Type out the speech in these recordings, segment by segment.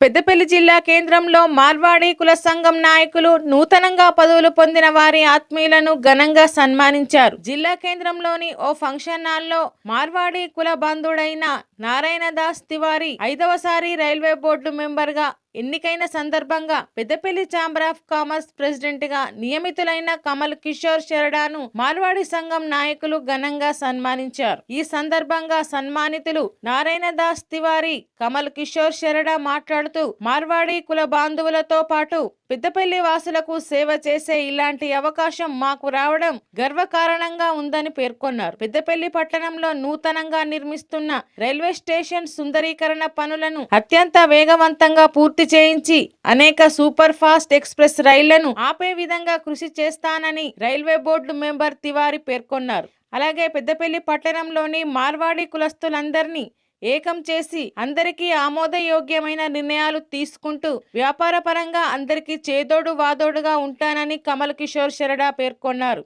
పెద్దపల్లి జిల్లా కేంద్రంలో మార్వాడి కుల సంఘం నాయకులు నూతనంగా పదవులు పొందిన వారి ఆత్మీయులను ఘనంగా సన్మానించారు. జిల్లా కేంద్రంలోని ఓ ఫంక్షన్ హాల్లో మార్వాడి కుల బంధుడైన నారాయణ దాస్ తివారీ ఐదవసారి రైల్వే బోర్డు మెంబర్గా ఎన్నికైన సందర్భంగా పెద్దపల్లి ఛాంబర్ ఆఫ్ కామర్స్ ప్రెసిడెంట్గా నియమితులైన కమల్ కిషోర్ శరడాను మార్వాడి సంఘం నాయకులు ఘనంగా సన్మానించారు. ఈ సందర్భంగా సన్మానితులు నారాయణ దాస్ తివారి కమల్ కిషోర్ శరడా మాట్లాడుతూ మార్వాడి కుల బాంధవులతో పాటు పెద్దపల్లి వాసులకు సేవ చేసే ఇలాంటి అవకాశం మాకు రావడం గర్వకారణంగా ఉందని పేర్కొన్నారు. పెద్దపల్లి పట్టణంలో నూతనంగా నిర్మిస్తున్న రైల్వే స్టేషన్ సుందరీకరణ పనులను అత్యంత వేగవంతంగా పూర్తి చేయించి అనేక సూపర్ ఫాస్ట్ ఎక్స్ప్రెస్ రైళ్ళను ఆపే విధంగా కృషి చేస్తానని రైల్వే బోర్డు మెంబర్ తివారీ పేర్కొన్నారు. అలాగే పెద్దపల్లి పట్టణంలోని మార్వాడి కులస్తులందరినీ ఏకం చేసి అందరికీ ఆమోదయోగ్యమైన నిర్ణయాలు తీసుకుంటూ వ్యాపార పరంగా అందరికీ చేదోడు వాదోడుగా ఉంటానని కమల్ కిషోర్ శరడా పేర్కొన్నారు.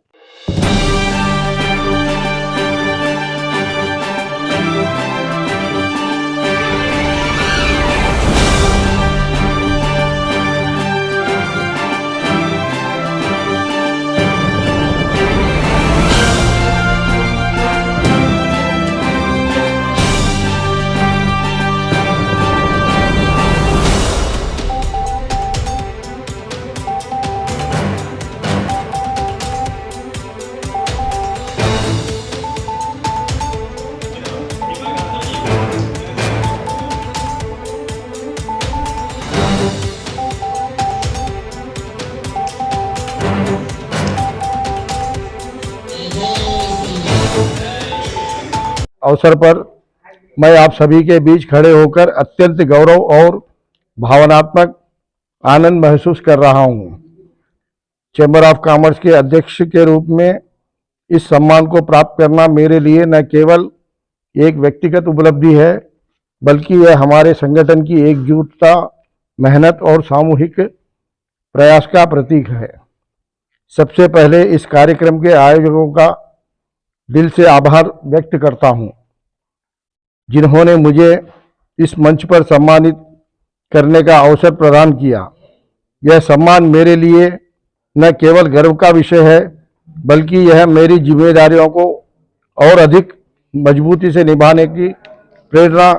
अवसर पर मैं आप सभी के बीच खड़े होकर अत्यंत गौरव और भावनात्मक आनंद महसूस कर रहा हूँ। चैम्बर ऑफ़ कॉमर्स के अध्यक्ष के रूप में इस सम्मान को प्राप्त करना मेरे लिए न केवल एक व्यक्तिगत उपलब्धि है, बल्कि यह हमारे संगठन की एकजुटता, मेहनत और सामूहिक प्रयास का प्रतीक है। सबसे पहले इस कार्यक्रम के आयोजकों का दिल से आभार व्यक्त करता हूँ, जिन्होंने मुझे इस मंच पर सम्मानित करने का अवसर प्रदान किया। यह सम्मान मेरे लिए न केवल गर्व का विषय है, बल्कि यह मेरी जिम्मेदारियों को और अधिक मजबूती से निभाने की प्रेरणा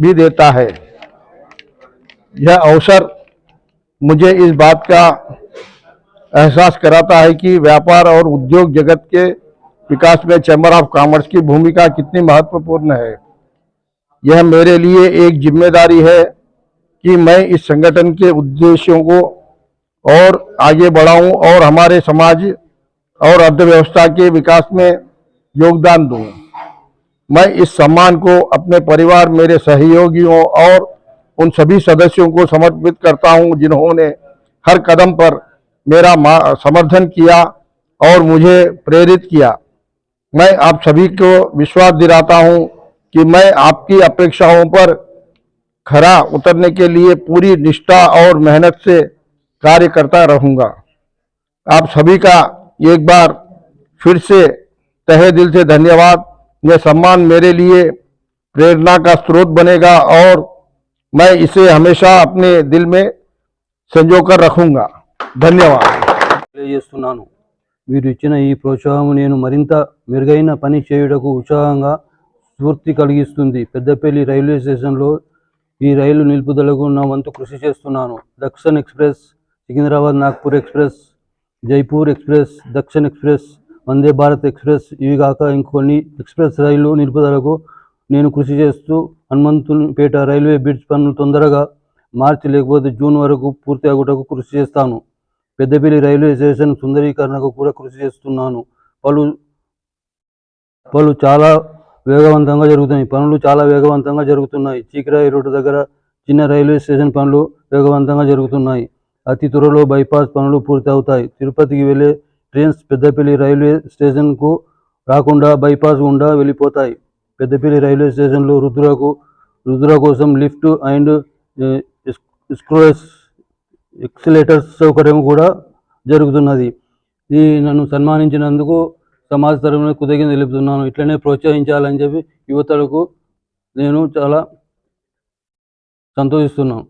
भी देता है। यह अवसर मुझे इस बात का एहसास कराता है कि व्यापार और उद्योग जगत के विकास में चैम्बर ऑफ़ कॉमर्स की भूमिका कितनी महत्वपूर्ण है? यह मेरे लिए एक ज़िम्मेदारी है कि मैं इस संगठन के उद्देश्यों को और आगे बढ़ाऊं और हमारे समाज और अर्थव्यवस्था के विकास में योगदान दूँ। मैं इस सम्मान को अपने परिवार, मेरे सहयोगियों और उन सभी सदस्यों को समर्पित करता हूँ जिन्होंने हर कदम पर मेरा समर्थन किया और मुझे प्रेरित किया। मैं आप सभी को विश्वास दिलाता हूँ कि मैं आपकी अपेक्षाओं पर खरा उतरने के लिए पूरी निष्ठा और मेहनत से कार्य करता रहूँगा। आप सभी का एक बार फिर से तहे दिल से धन्यवाद। यह सम्मान मेरे लिए प्रेरणा का स्रोत बनेगा और मैं इसे हमेशा अपने दिल में संजो कर रखूँगा। धन्यवाद। ये सुनानू। మీరు ఇచ్చిన ఈ ప్రోత్సాహం నేను మరింత మెరుగైన పని చేయుటకు ఉత్సాహంగా స్ఫూర్తి కలిగిస్తుంది. పెద్దపల్లి రైల్వే స్టేషన్లో ఈ రైలు నిలుపుదలకు నా వంతు కృషి చేస్తున్నాను. Dakshin express Secunderabad Nagpur express Jaipur express Dakshin express Vande Bharat express ఇవి కాక ఇంకొన్ని ఎక్స్ప్రెస్ రైలు నిలుపుదలకు నేను కృషి చేస్తూ హనుమంతునిపేట రైల్వే బ్రిడ్జ్ పనులు తొందరగా మార్చి లేకపోతే జూన్ వరకు పూర్తి అగుటకు కృషి చేస్తాను. పెద్దపల్లి రైల్వే స్టేషన్ సుందరీకరణకు కూడా కృషి చేస్తున్నాను. పలు పలు చాలా వేగవంతంగా జరుగుతున్నాయి. పనులు చాలా వేగవంతంగా జరుగుతున్నాయి. చీకిరాయి రోడ్డు దగ్గర చిన్న రైల్వే స్టేషన్ పనులు వేగవంతంగా జరుగుతున్నాయి. అతి త్వరలో బైపాస్ పనులు పూర్తి అవుతాయి తిరుపతికి వెళ్ళే ట్రైన్స్ పెద్దపల్లి రైల్వే స్టేషన్కు రాకుండా బైపాస్ గుండా వెళ్ళిపోతాయి. పెద్దపల్లి రైల్వే స్టేషన్లో రుద్రకు రుద్ర కోసం లిఫ్ట్ అండ్ స్క్రోస్ ఎక్సిలేటర్స్ సౌకర్యం కూడా జరుగుతున్నది. ఈ నన్ను సన్మానించినందుకు సమాజ తరఫున కృతజ్ఞత తెలుపుతున్నాను. ఇట్లనే ప్రోత్సహించాలని చెప్పి యువతలకు నేను చాలా సంతోషిస్తున్నాను.